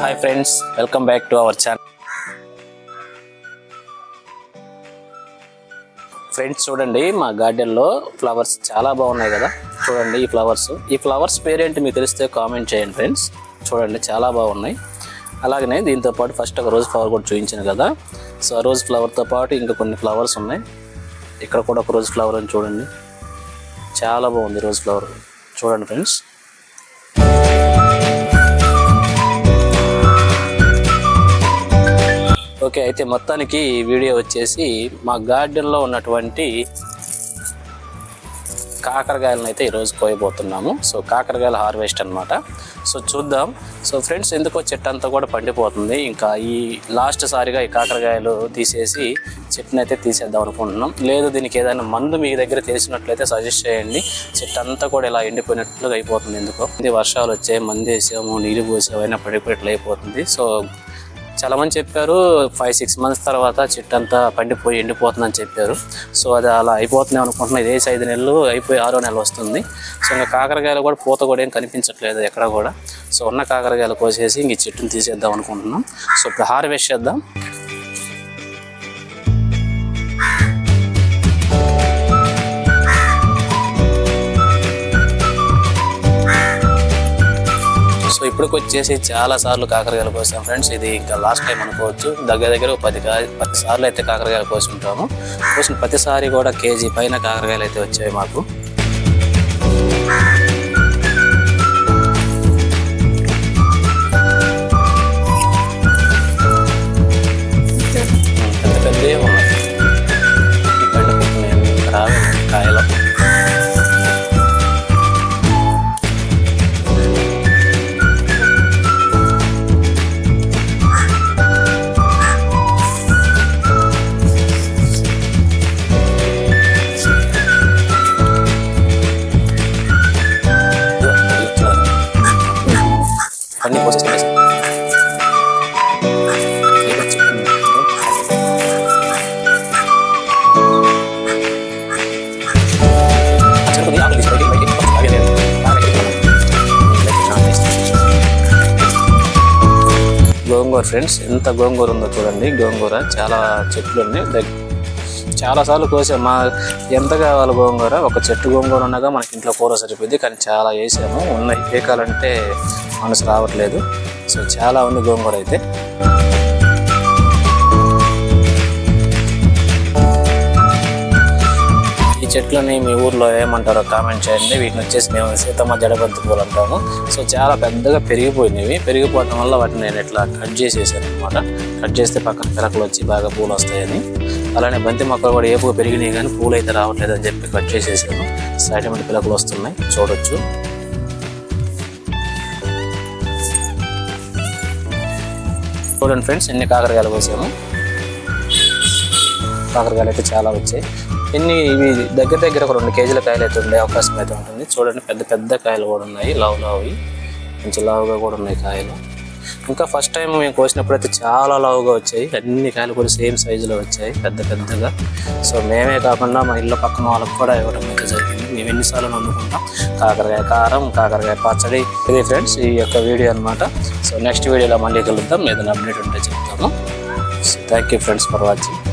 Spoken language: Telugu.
Hi friends welcome back to our channel friends చూడండి మా గార్డెన్లో ఫ్లవర్స్ చాలా బాగున్నాయి కదా. చూడండి ఈ ఫ్లవర్స్ ఈ ఫ్లవర్స్ పేరేంటి మీకు తెలిస్తే కామెంట్ చేయండి ఫ్రెండ్స్ చూడండి చాలా బాగున్నాయి. అలాగనే దీంతో పాటు ఫస్ట్ ఒక రోజ్ ఫ్లవర్ కూడా చూపించాను కదా. సో ఆ రోజ్ ఫ్లవర్తో పాటు ఇంకా కొన్ని ఫ్లవర్స్ ఉన్నాయి. ఇక్కడ కూడా ఒక రోజ్ ఫ్లవర్ అని చూడండి. చాలా బాగుంది రోజ్ ఫ్లవర్ చూడండి ఫ్రెండ్స్ ఓకే అయితే మొత్తానికి ఈ వీడియో వచ్చేసి మా గార్డెన్లో ఉన్నటువంటి కాకరకాయలను అయితే ఈరోజు కోయబోతున్నాము. సో కాకరకాయల హార్వెస్ట్ అన్నమాట. సో చూద్దాం. సో ఫ్రెండ్స్ ఎందుకో చెట్టు అంతా కూడా పండిపోతుంది. ఇంకా ఈ లాస్ట్ సారిగా ఈ కాకరకాయలు తీసేసి చెట్టుని అయితే తీసేద్దాం అనుకుంటున్నాం. లేదు దీనికి ఏదైనా మందు మీ దగ్గర తెలిసినట్లయితే సజెస్ట్ చేయండి. చెట్టు అంతా కూడా ఇలా ఎండిపోయినట్లుగా అయిపోతుంది ఎందుకో. ఇది వర్షాలు వచ్చాయి మందు వేసాము నీళ్ళు పోసాము అయినా పడిపోయినట్లు అయిపోతుంది. సో చాలామంది చెప్పారు ఫైవ్ సిక్స్ మంత్స్ తర్వాత చెట్టు అంతా పండిపోయి ఎండిపోతుందని చెప్పారు. సో అది అలా అయిపోతుంది అనుకుంటున్నా. ఇదే ఐదు నెలలు అయిపోయి ఆరో నెల వస్తుంది. సో ఇంకా కాకరకాయలు కూడా పూత కూడా ఏం కనిపించట్లేదు ఎక్కడ కూడా. సో ఉన్న కాకరకాయలు కోసేసి ఇంక ఈ చెట్టుని తీసేద్దాం అనుకుంటున్నాం. సో ఇప్పుడు హార్వెస్ట్ చేద్దాం. ఇప్పటికి వచ్చేసి చాలా సార్లు కాకరకాయలు కోసాం ఫ్రెండ్స్. ఇది ఇంకా లాస్ట్ టైం అనుకోవచ్చు. దగ్గర దగ్గర పది కా- పది సార్లు అయితే కాకరకాయలు కోసి ఉంటాము కోసిన ప్రతిసారి కూడా కేజీ పైన కాకరకాయలు అయితే వచ్చాయి మాకు. గోంగూర ఫ్రెండ్స్. ఎంత గోంగూర ఉందో చూడండి. గోంగూర చాలా చెట్లు ఉన్నాయి. చాలాసార్లు చాలా సార్లు కోసాం. మా ఎంత కావాలి గోంగూర? ఒక చెట్టు గోంగూర ఉండగా మనకి ఇంట్లో కూర సరిపోద్ది కానీ చాలా వేసాము. ఉన్నాయి. ఏకాలంటే మనసు రావట్లేదు. సో చాలా ఉంది గోంగూర అయితే. చెట్లని మీ ఊర్లో ఏమంటారో కామెంట్ చేయండి. వీటిని వచ్చేసి మేము సీతమ్మ జడబంతి పూలు అంటాము. సో చాలా పెద్దగా పెరిగిపోయినవి. పెరిగిపోవటం వల్ల వాటిని నేను ఇట్లా కట్ చేసేసాను అనమాట కట్ చేస్తే పక్కన పిలకలు వచ్చి బాగా పూలు వస్తాయని. అలానే బంతి మొక్కలు కూడా ఏపుగా పెరిగినాయి కానీ పూలు అయితే రావట్లేదు అని చెప్పి కట్ చేసేసాను. సైడ్ మీద పిలకలు వస్తున్నాయి. చూడొచ్చు. చూడండి ఫ్రెండ్స్ ఎన్ని కాకరకాయలు కోసాము. కాకరకాయలు అయితే చాలా వచ్చాయి. ఎన్ని ఇవి దగ్గర దగ్గర ఒక రెండు కేజీల కాయలు అయితే ఉండే అవకాశం అయితే ఉంటుంది. చూడండి పెద్ద పెద్ద కాయలు కూడా ఉన్నాయి. లావు లావువి మంచి లావుగా కూడా ఉన్నాయి కాయలు. ఇంకా ఫస్ట్ టైం మేము కోసినప్పుడు అయితే చాలా లావుగా వచ్చాయి. అన్ని కాయలు కూడా సేమ్ సైజులో వచ్చాయి పెద్ద పెద్దగా. సో మేమే కాకుండా మా ఇళ్ళ పక్కన వాళ్ళకి కూడా ఇవ్వడం అయితే జరిగింది. మేము ఎన్నిసార్లు వండుకుంటాం కాకరకాయ కారం కాకరకాయ పచ్చడి. ఇది ఫ్రెండ్స్ ఈ యొక్క వీడియో అన్నమాట. సో నెక్స్ట్ వీడియోలో మళ్ళీ కలుద్దాం. ఏదైనా అప్డేట్ ఉంటే చెప్తాము. So thank you friends for watching